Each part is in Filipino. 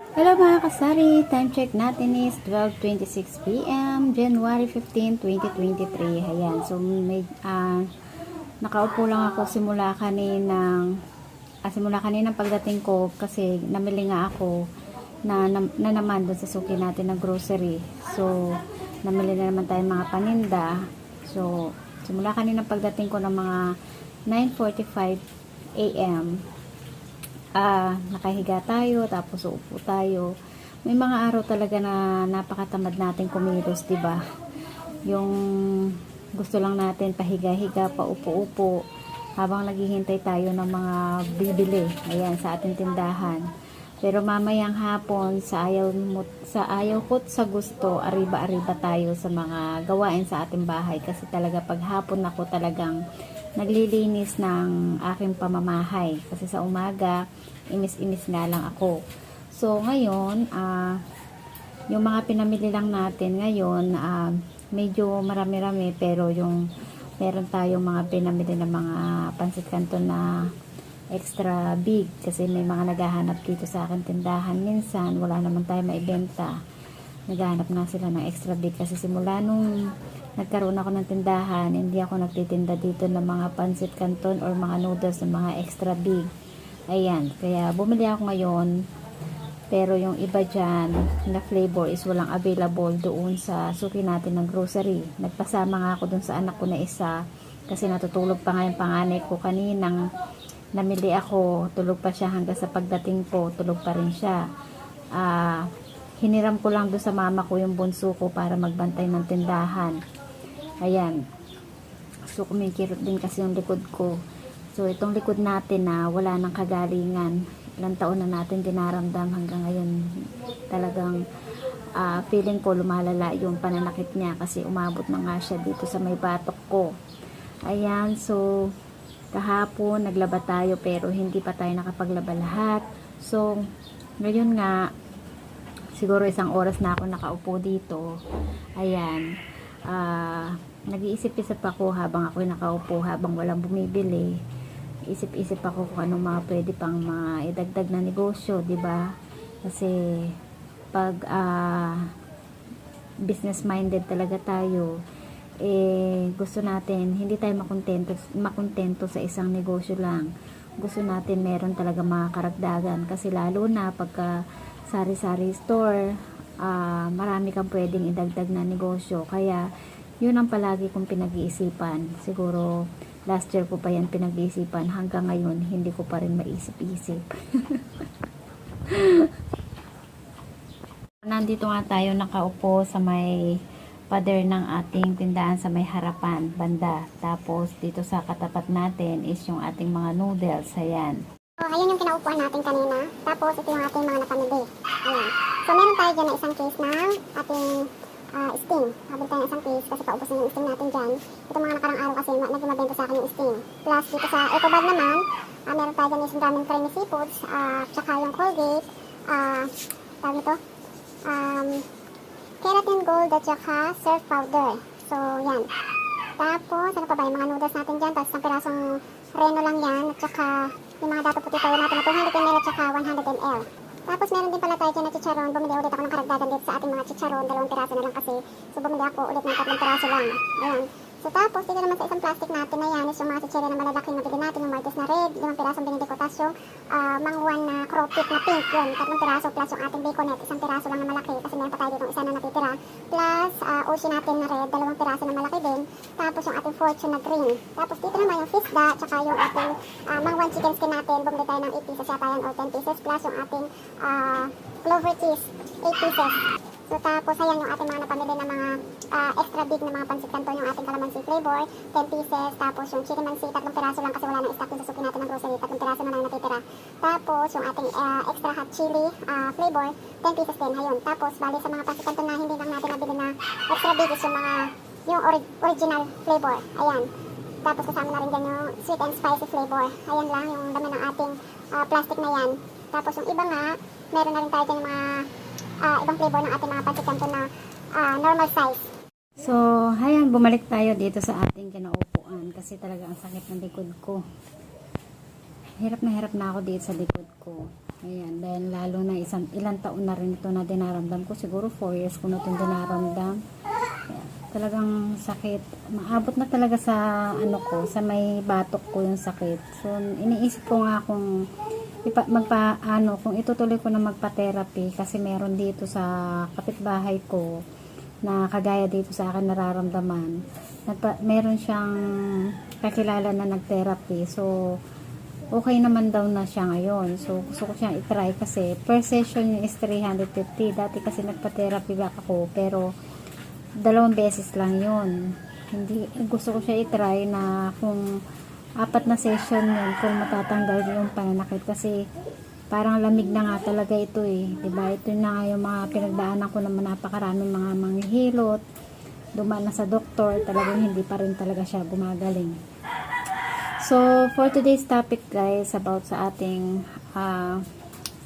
Hello mga kasari, time check natin is 12.26 p.m. January 15, 2023. Ayan, so may, ah, nakaupo lang ako simula kaninang, ah, simula kaninang pagdating ko kasi namili nga ako na, na, na naman doon sa suki natin ng grocery. So, namili na naman tayo mga paninda. So, simula kaninang pagdating ko ng mga 9.45 a.m ah, nakahiga tayo, tapos uupo tayo. May mga araw talaga na napakatamad natin kumilos, 'di ba? Yung gusto lang natin pahiga-higa, paupo-upo habang naghihintay tayo ng mga bibili. Ayan, sa ating tindahan. Pero mamayang hapon, sa ayaw, mo, sa ayaw ko't sa gusto, ariba-ariba tayo sa mga gawain sa ating bahay. Kasi talaga pag hapon ako talagang naglilinis ng aking pamamahay. Kasi sa umaga, imis-imis nga lang ako. So, ngayon, ah, yung mga pinamili lang natin ngayon, ah, medyo marami-rami, pero yung meron tayong mga pinamili ng mga pansit canton na extra big kasi may mga naghahanap dito sa akin tindahan minsan wala naman tayo maibenta naghahanap nga sila ng extra big kasi simula nung nagkaroon ako ng tindahan hindi ako nagtitinda dito ng mga pansit canton or mga noodles ng mga extra big. Ayan kaya bumili ako ngayon. Pero yung iba dyan na flavor is walang available doon sa suki natin ng grocery. Nagpasama nga ako doon sa anak ko na isa kasi natutulog pa nga yung panganay ko. Kaninang namili ako, tulog pa siya hanggang sa pagdating ko, tulog pa rin siya. Ah, hiniram ko lang doon sa mama ko yung bunso ko para magbantay ng tindahan. Ayan. So, kumikirot din kasi yung likod ko. So, itong likod natin na wala nang kagalingan. Ilang taon na natin dinaramdam hanggang ngayon. Talagang ah, feeling ko lumalala yung pananakit niya kasi umabot na nga siya dito sa may batok ko. Ayan, so kahapon naglaba tayo pero hindi pa tayo nakapaglaba lahat. So, ngayon nga, siguro isang oras na ako nakaupo dito. Ayan. ah nag-iisip-isip ako habang ako nakaupo, habang walang bumibili. Isip-isip ako kung anong mga pwede pang mga idagdag na negosyo, di ba? Kasi pag ah, business-minded talaga tayo, eh, gusto natin, hindi tayo makontento, makontento sa isang negosyo lang. Gusto natin meron talaga mga karagdagan. Kasi lalo na pagka sari-sari store, ah, marami kang pwedeng idagdag na negosyo. Kaya, yun ang palagi kong pinag-iisipan. Siguro, last year ko pa yan pinag-iisipan. Hanggang ngayon, hindi ko pa rin maisip-isip. Nandito nga tayo nakaupo sa may pader ng ating tindahan sa may harapan, banda. Tapos, dito sa katapat natin is yung ating mga noodles. Ayan. So, ayun yung kinaupuan natin kanina. Tapos, ito yung ating mga napamili. Ayan. So, meron tayo dyan na isang case ng ating ah, sting. Habili tayo ng isang case kasi paubos na yung sting natin dyan. Ito mga nakarang araw kasi ma- naging mabenta sa akin yung sting. Plus, dito sa ecobag naman, ah, meron tayo dyan yung daming creamy seafoods, ah, tsaka yung Colgate, ah, tawag nito, um, keratin gold at saka surf powder. So, yan. Tapos, ano pa ba, yung mga noodles natin dyan, tapos isang pirasong reno lang yan, at saka yung mga dato puti tayo natin na 200 ml at saka 100 ml. Tapos meron din pala tayo dyan na chicharon, bumili ulit ako ng karagdagan dito sa ating mga chicharon, dalawang piraso na lang kasi, so bumili ako ulit ng tatlong piraso lang. Ayan. So tapos, dito naman sa isang plastic natin na yan is yung mga chicharon na malalaking nabili natin, yung Martes na red, limang pirasong binili ko, tapos yung uh, mangwan na cropit na pink, yun, tatlong piraso, plus yung ating baconet, isang piraso lang na malaki, kasi meron pa tayo dito isa na natitira, plus uh, ocean natin na red, dalawang piraso na malaki din, tapos yung ating fortune na green. Tapos dito naman yung fisda, tsaka yung ating uh, mangwan chicken skin natin, bumili tayo ng 8 pieces yata yan or 10 pieces, plus yung ating uh, clover cheese, 8 pieces. So tapos ayan yung ating mga napamili na mga ah, extra big na mga pansit canton, yung ating calamansi flavor, 10 pieces. Tapos yung chicken mansi, tatlong piraso lang kasi wala nang stock yung susuki natin ng grocery, tatlong piraso na lang natitira. Tapos yung ating ah, extra hot chili ah, flavor, 10 pieces din. Ayun. Tapos bali sa mga pansit canton na hindi lang natin nabili na extra big is yung mga yung ori- original flavor. Ayan. Tapos kasama na rin dyan yung sweet and spicy flavor. Ayan lang yung laman ng ating ah, plastic na yan. Tapos yung iba nga, meron na rin tayo dyan yung mga ah, ibang flavor ng ating mga pancit canton na ah, normal size. So, hayan, bumalik tayo dito sa ating kinaupuan kasi talaga ang sakit ng likod ko. Hirap na hirap na ako dito sa likod ko. Ayan, dahil lalo na isang, ilang taon na rin ito na dinaramdam ko. Siguro 4 years ko na itong dinaramdam. Ayan, talagang sakit. Maabot na talaga sa ano ko, sa may batok ko yung sakit. So, iniisip ko nga kung ipa, magpa, ano, kung itutuloy ko na magpa-therapy kasi meron dito sa kapitbahay ko na kagaya dito sa akin nararamdaman. Nagpa, meron siyang kakilala na nag-therapy. So, okay naman daw na siya ngayon. So, gusto ko siyang itry kasi per session niya is 350. Dati kasi nagpa-therapy back ako pero dalawang beses lang yun. Hindi, gusto ko siya itry na kung apat na session yun kung matatanggal yung pananakit kasi parang lamig na nga talaga ito eh. 'Di ba Ito na nga yung mga pinagdaanan ko naman napakaraming mga manghihilot. Dumaan na sa doktor, talagang hindi pa rin talaga siya gumagaling. So, for today's topic guys, about sa ating ah,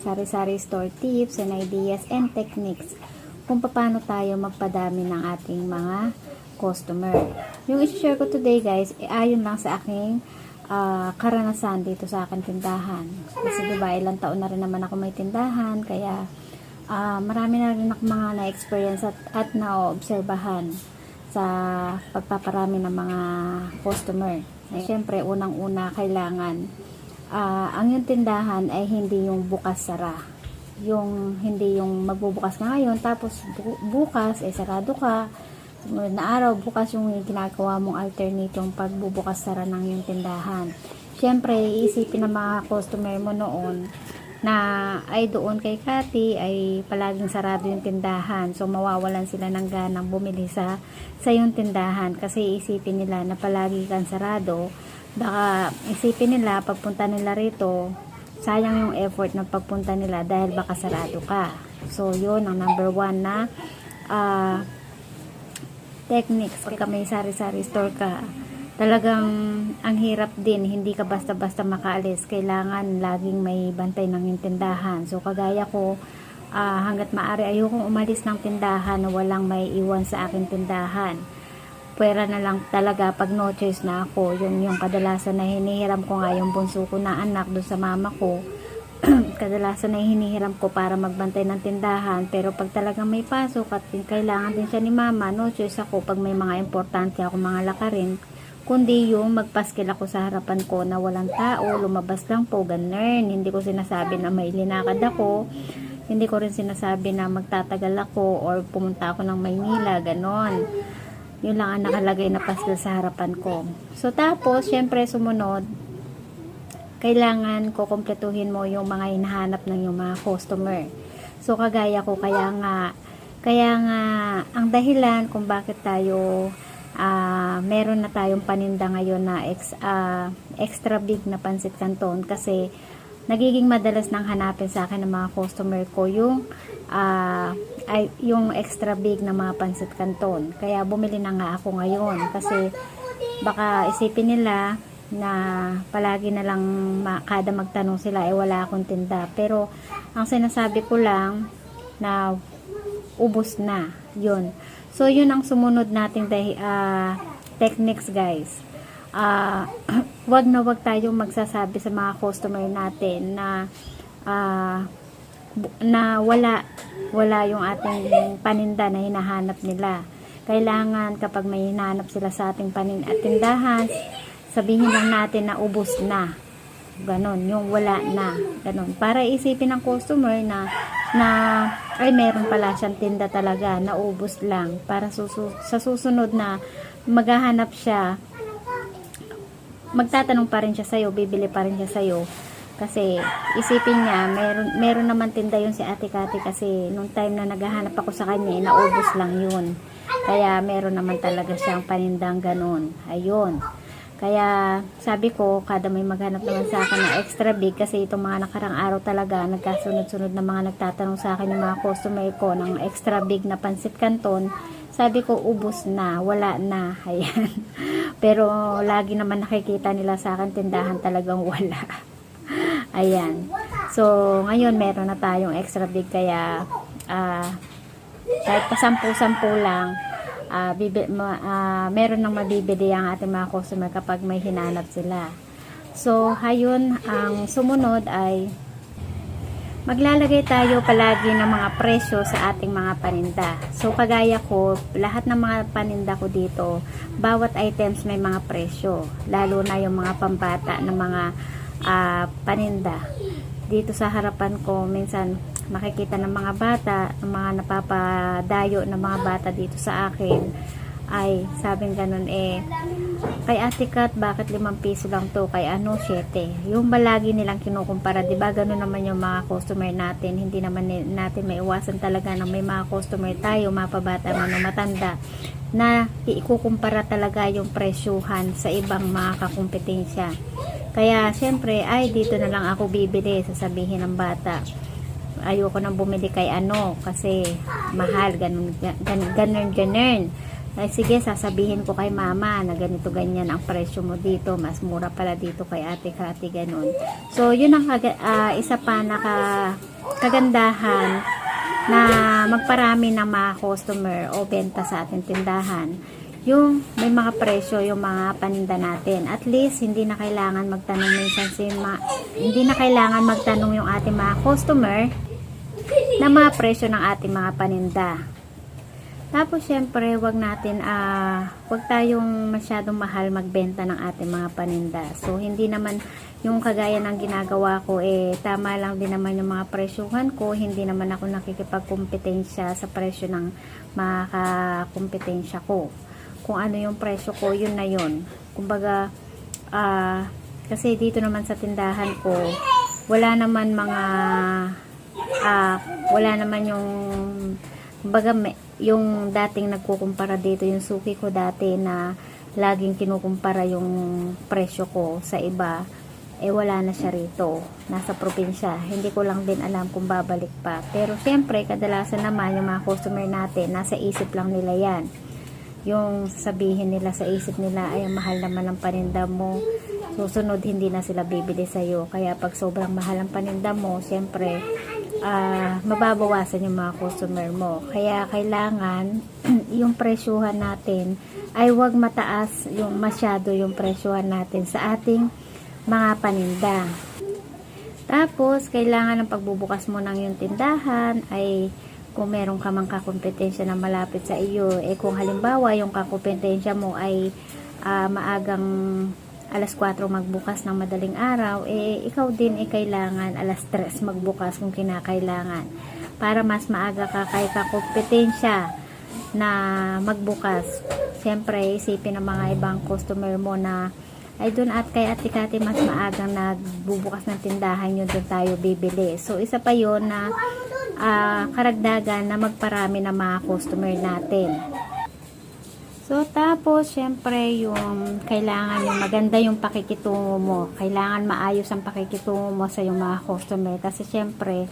sari-sari store tips and ideas and techniques kung paano tayo magpadami ng ating mga customer. Yung i-share ko today guys, eh, ayon lang sa aking ah, karanasan dito sa aking tindahan. Kasi diba, ilang taon na rin naman ako may tindahan, kaya ah, marami na rin ako mga na-experience at, at na-obserbahan sa pagpaparami ng mga customer. Eh, Siyempre, unang-una kailangan ah, ang yung tindahan ay hindi yung bukas-sara. Yung hindi yung magbubukas ka ngayon tapos bu- bukas ay sarado ka. Na araw, bukas yung ginagawa mong alternate yung pagbubukas-sara ng yung tindahan. Siyempre, iisipin ng mga customer mo noon na ay doon kay Cathy ay palaging sarado yung tindahan. So mawawalan sila ng ganang bumili sa sa yung tindahan kasi isipin nila na palagi kang sarado. Baka isipin nila pagpunta nila rito sayang yung effort ng pagpunta nila dahil baka sarado ka. So yun ang number one na ah techniques. Pagka may sari-sari store ka talagang ang hirap din hindi ka basta-basta makaalis. Kailangan laging may bantay ng tindahan. So kagaya ko ah, hanggat maaari ayokong umalis ng tindahan na walang may iwan sa aking tindahan. Pwera na lang talaga pag no choice na ako. Yung yung kadalasan na hinihiram ko nga yung bunso ko na anak doon sa mama ko kadalasan na hinihiram ko para magbantay ng tindahan pero pag talagang may pasok at kailangan din siya ni mama no choice ako pag may mga importante ako mga lakarin kundi yung magpaskil ako sa harapan ko na walang tao lumabas lang po ganun. Hindi ko sinasabi na may linakad ako hindi ko rin sinasabi na magtatagal ako or pumunta ako ng Maynila ganon. Yun lang ang nakalagay na paskil sa harapan ko. So tapos syempre sumunod kailangan ko kumpletuhin mo yung mga hinahanap ng yung mga customer. So kagaya ko kaya nga kaya nga ang dahilan kung bakit tayo ah, meron na tayong paninda ngayon na ex, ah, extra big na pansit canton kasi nagiging madalas nang hanapin sa akin ng mga customer ko yung ah, ay, yung extra big na mga pansit canton. Kaya bumili na nga ako ngayon kasi baka isipin nila na palagi na lang kada magtanong sila eh wala akong tinda. Pero ang sinasabi ko lang na ubos na yun. So yun ang sumunod nating ah, techniques guys. Ah wag na wag tayong magsasabi sa mga customer natin na bu- na wala wala yung ating paninda na hinahanap nila. Kailangan kapag may hinahanap sila sa ating panin at tindahan sabihin lang natin na ubos na. Ganon, yung wala na. Ganon. Para isipin ng customer na, na ay meron pala siyang tinda talaga, na ubos lang. Para susu, sa susunod na maghahanap siya, magtatanong pa rin siya sa'yo, bibili pa rin siya sa'yo. Kasi isipin niya, meron, meron naman tinda yun si Ate Kati kasi nung time na naghahanap ako sa kanya, eh, naubos lang yun. Kaya meron naman talaga siyang panindang ganun. Ayun. Kaya sabi ko, kada may maghanap naman sa akin ng extra big kasi itong mga nakarang araw talaga, nagkasunod-sunod na mga nagtatanong sa akin ng mga customer ko ng extra big na pansit canton. Sabi ko, ubos na, wala na. Ayan. Pero lagi naman nakikita nila sa akin, tindahan talagang wala. Ayan. So, ngayon meron na tayong extra big kaya ah kahit pa sampu-sampu lang, ah bibi, ma, ah, meron nang mabibili ang ating mga customer kapag may hinanap sila. So, hayun, ang sumunod ay maglalagay tayo palagi ng mga presyo sa ating mga paninda. So, kagaya ko, lahat ng mga paninda ko dito, bawat items may mga presyo. Lalo na yung mga pambata ng mga ah, paninda. Dito sa harapan ko, minsan makikita ng mga bata, ng mga napapadayo ng mga bata dito sa akin, ay sabing ganun eh, kay Ate Kat, bakit limang piso lang to? Kay ano, 7. Yung balagi nilang kinukumpara, ba? Ganun naman yung mga customer natin. Hindi naman natin maiwasan talaga na may mga customer tayo, mapabata man o matanda, na ikukumpara talaga yung presyuhan sa ibang mga kakumpetensya. Kaya, syempre, ay, dito na lang ako bibili, sasabihin ng bata. Ayoko nang bumili kay ano, kasi mahal, ganun, ganun, ganun. Ay, sige, sasabihin ko kay mama na ganito ganyan ang presyo mo dito. Mas mura pala dito kay ate Kati, ganun. So, yun ang ah, isa pa na ka- kagandahan na magparami ng mga customer o benta sa ating tindahan. Yung may mga presyo, yung mga paninda natin. At least, hindi na kailangan magtanong minsan si ma- hindi na kailangan magtanong yung ating mga customer na mga presyo ng ating mga paninda. Tapos syempre, wag natin ah wag tayong masyadong mahal magbenta ng ating mga paninda. So hindi naman yung kagaya ng ginagawa ko eh tama lang din naman yung mga presyuhan ko, hindi naman ako nakikipagkompetensya sa presyo ng mga kakompetensya ko. Kung ano yung presyo ko, yun na yun. Kumbaga ah kasi dito naman sa tindahan ko, wala naman mga ah wala naman yung may- yung dating nagkukumpara dito yung suki ko dati na laging kinukumpara yung presyo ko sa iba eh wala na siya rito nasa probinsya. Hindi ko lang din alam kung babalik pa. Pero syempre kadalasan naman yung mga customer natin nasa isip lang nila yan. Yung sabihin nila sa isip nila ay ang mahal naman ng paninda mo. Susunod hindi na sila bibili sa'yo. Kaya pag sobrang mahal ang paninda mo syempre ah, mababawasan yung mga customer mo. Kaya kailangan yung presyuhan natin ay wag mataas yung masyado yung presyuhan natin sa ating mga paninda. Tapos, kailangan ng pagbubukas mo ng yung tindahan ay kung meron ka mang kakompetensya na malapit sa iyo, eh kung halimbawa yung kakompetensya mo ay ah, maagang alas 4 magbukas ng madaling araw, eh ikaw din ay kailangan alas 3 magbukas kung kinakailangan para mas maaga ka kay kakompetensya na magbukas. Siyempre, isipin ng mga ibang customer mo na ay doon at kay Ate Kati mas maagang nagbubukas ng tindahan yun doon tayo bibili. So, isa pa yon na ah, karagdagan na magparami ng mga customer natin. So, tapos, syempre, yung kailangan yung maganda yung pakikitungo mo. Kailangan maayos ang pakikitungo mo sa yung mga customer. Kasi, syempre,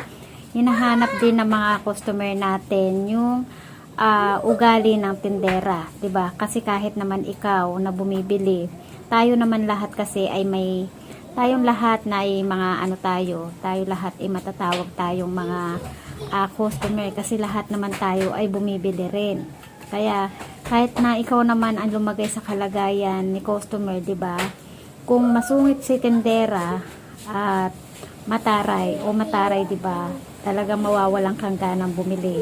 hinahanap din ng mga customer natin yung ah, ugali ng tindera. ba Kasi kahit naman ikaw na bumibili, tayo naman lahat kasi ay may tayong lahat na ay mga ano tayo, tayo lahat ay matatawag tayong mga ah, customer kasi lahat naman tayo ay bumibili rin. Kaya kahit na ikaw naman ang lumagay sa kalagayan ni customer, 'di ba? Kung masungit si tindera at mataray o mataray, 'di ba? Talagang mawawalan kang ganang bumili.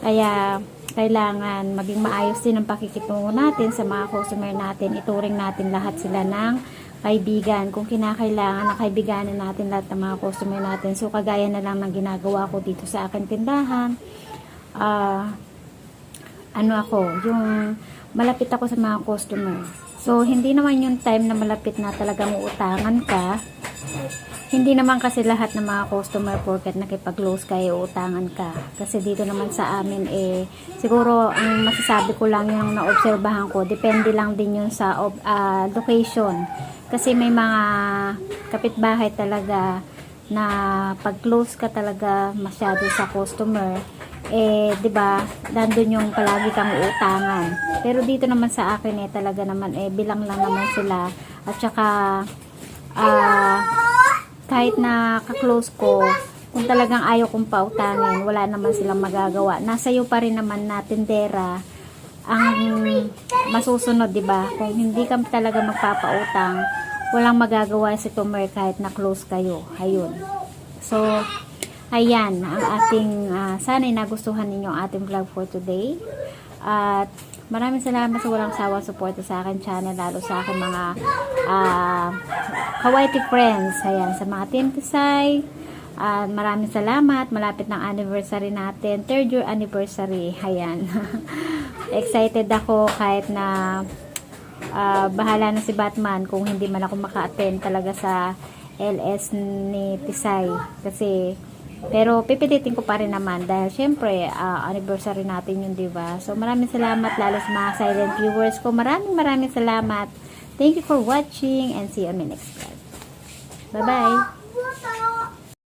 Kaya kailangan maging maayos din ang pakikitungo natin sa mga customer natin. Ituring natin lahat sila ng kaibigan. Kung kinakailangan na kaibiganin natin lahat ng mga customer natin. So, kagaya na lang ng ginagawa ko dito sa akin tindahan. Ah, ano ako, yung malapit ako sa mga customer. So, hindi naman yung time na malapit na talagang uutangan ka. Hindi naman kasi lahat ng mga customer porket nakipag-close kayo, utangan ka. Kasi dito naman sa amin eh, siguro ang masasabi ko lang yung naobserbahan ko, depende lang din yun sa ah, location. Kasi may mga kapitbahay talaga na pag-close ka talaga masyado sa customer, eh, 'di ba? Nandun yung palagi kang uutangan. Pero dito naman sa akin eh talaga naman eh bilang lang naman sila at saka ah kahit na ka-close ko, kung talagang ayaw kong pautangin, wala naman silang magagawa. Nasa iyo pa rin naman na tindera ang masusunod, 'di ba? Kung hindi ka talaga magpapautang, walang magagawa si Tomer kahit na close kayo. Ayun. So, Ayan, ang ating, ah, sana'y nagustuhan ninyo ang ating vlog for today. At maraming salamat sa walang sawa suporta sa akin channel, lalo sa aking mga Kawaiti friends. Ayan, sa mga Team Tisay. At maraming salamat. Malapit ng anniversary natin. Third year anniversary. Ayan. Excited ako kahit na ah, bahala na si Batman kung hindi man ako maka-attend talaga sa LS ni Tisay. Kasi, pero pipilitin ko pa rin naman dahil syempre, ah, anniversary natin yun, di ba? So, maraming salamat lalo sa mga silent viewers ko. Maraming maraming salamat. Thank you for watching and see you on my next vlog. Bye-bye!